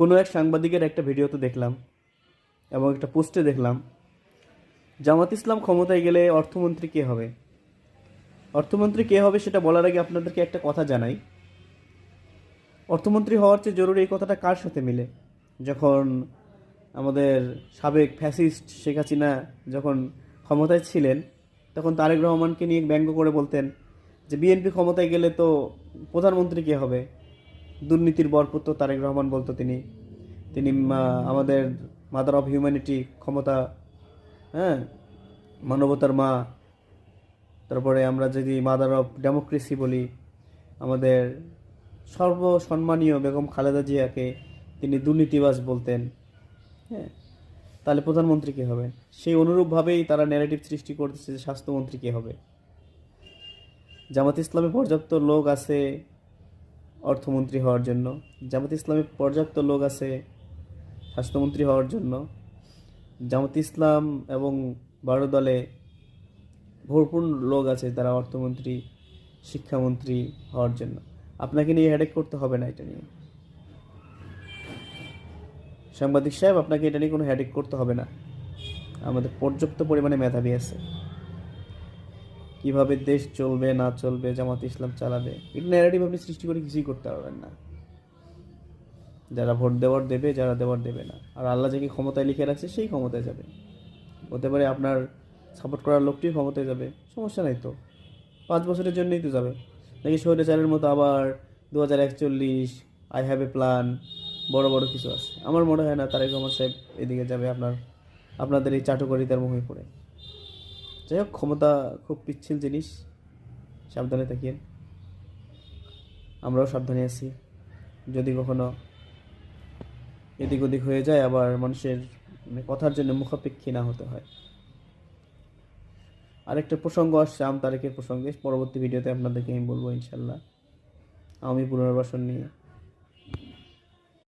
কোনো এক সাংবাদিকের একটা ভিডিওতে দেখলাম এবং একটা পোস্টে দেখলাম, জামাত ইসলাম ক্ষমতায় গেলে অর্থমন্ত্রী কে হবে? অর্থমন্ত্রী কে হবে সেটা বলার আগে আপনাদেরকে একটা কথা জানাই। অর্থমন্ত্রী হওয়ার চেয়ে জরুরি এই কথাটা কার সাথে মিলে? যখন আমাদের সাবেক ফ্যাসিস্ট শেখ হাসিনা যখন ক্ষমতায় ছিলেন, তখন তারেক রহমানকে নিয়ে ব্যঙ্গ করে বলতেন যে, বিএনপি ক্ষমতায় গেলে তো প্রধানমন্ত্রী কে হবে? দুর্নীতির বরপুত্র তারেক রহমান বলতো তিনি। তিনি আমাদের মাদার অফ হিউম্যানিটি ক্ষমতা হ্যাঁ মানবতার মা। তারপরে আমরা যদি মাদার অফ ডেমোক্রেসি বলি, আমাদের সর্বসম্মানীয় বেগম খালেদা জিয়াকে তিনি দুর্নীতিবাজ বলতেন। হ্যাঁ তাহলে প্রধানমন্ত্রী কে হবেন? সেই অনুরূপভাবেই তারা ন্যারেটিভ সৃষ্টি করতেছে যে স্বাস্থ্যমন্ত্রী কে হবে। জামাত ইসলামে পর্যাপ্ত লোক আছে অর্থমন্ত্রী হওয়ার জন্য, জামাত ইসলামে পর্যাপ্ত লোক আছে স্বাস্থ্যমন্ত্রী হওয়ার জন্য, জামাত ইসলাম এবং বারো দলে ভরপুর লোক আছে তারা অর্থমন্ত্রী, শিক্ষামন্ত্রী হওয়ার জন্য। আপনাকে নিয়ে হেডেক করতে হবে না এটা নিয়ে। সাংবাদিক সাহেব, আপনাকে এটা নিয়ে কোনো হেডেক করতে হবে না। আমাদের পর্যাপ্ত পরিমাণে মেধাবী আছে। কীভাবে দেশ চলবে, না চলবে, জামাত ইসলাম চালাবে এটা ন্যারেটিভ আপনি সৃষ্টি করে কিছুই করতে পারবেন না। যারা ভোট দেওয়ার দেবে, যারা দেওয়ার দেবে না। আর আল্লাহ যাকে ক্ষমতায় লিখে রাখছে, সেই ক্ষমতায় যাবে। হতে পারে আপনার সাপোর্ট করার লোকটি ক্ষমতায় যাবে, সমস্যা নাই তো। পাঁচ বছরের জন্যই তো যাবে। নাকি স্বৈরাচারের মতো আবার দু হাজার একচল্লিশ আই হ্যাভ এ প্ল্যান বড় বড় কিছু আছে। আমার মনে হয় না তারেক রহমান সাহেব এদিকে যাবে আপনার, আপনাদের এই চাটুকারিতার মুখে পড়ে। যাই হোক, ক্ষমতা খুব পিচ্ছিল জিনিস। সাবধানে থাকিয়েন। আমরাও সাবধানে আছি। যদি কখনো এদিক ওদিক হয়ে যায়, আবার মানুষের মানে কথার জন্য মুখাপেক্ষী না হতে হয়। আরেকটা প্রসঙ্গ আসছে, আম তারেকের প্রসঙ্গে। পরবর্তী ভিডিওতে আপনাদেরকে আমি বলব ইনশাল্লাহ। আমি পুনর্বাসন নিয়ে